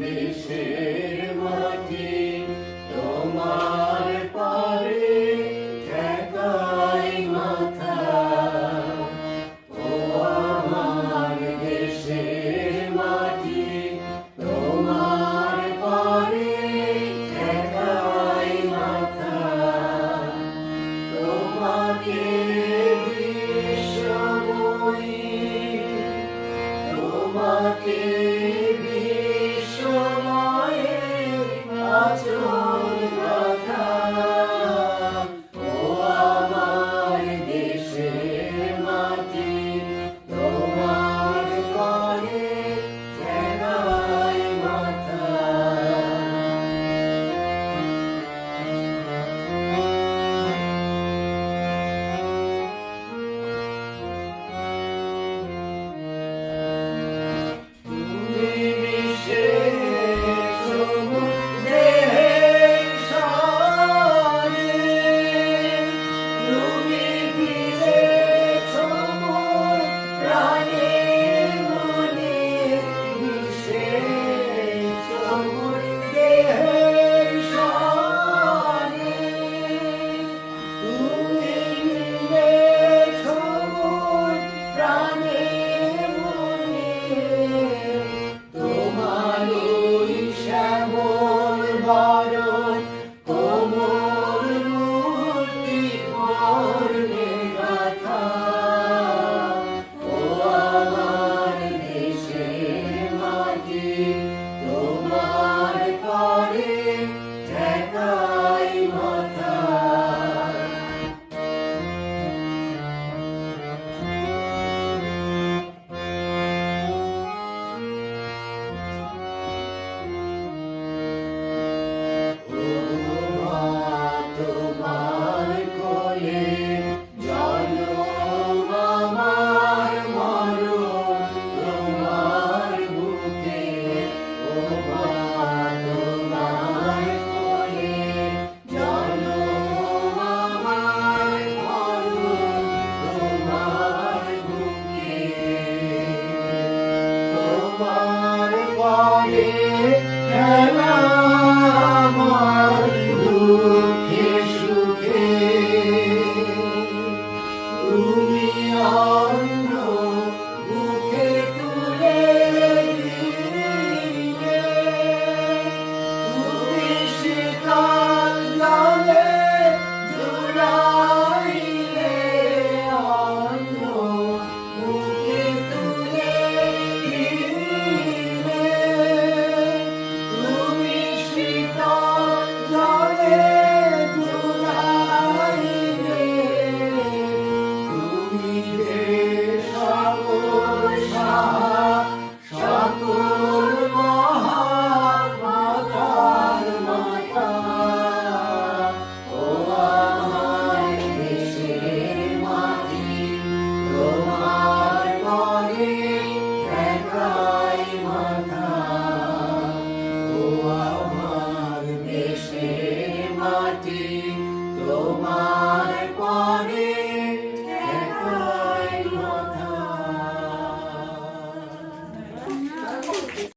দেশের মাটি, তোমার পারে ঠেকাই মাথা। ও আমার দেশের মাটি, তোমার পারে ঠেকাই মাথা। তোমাকে বিশ্বময়ী, তোমাকে Lord. Hello.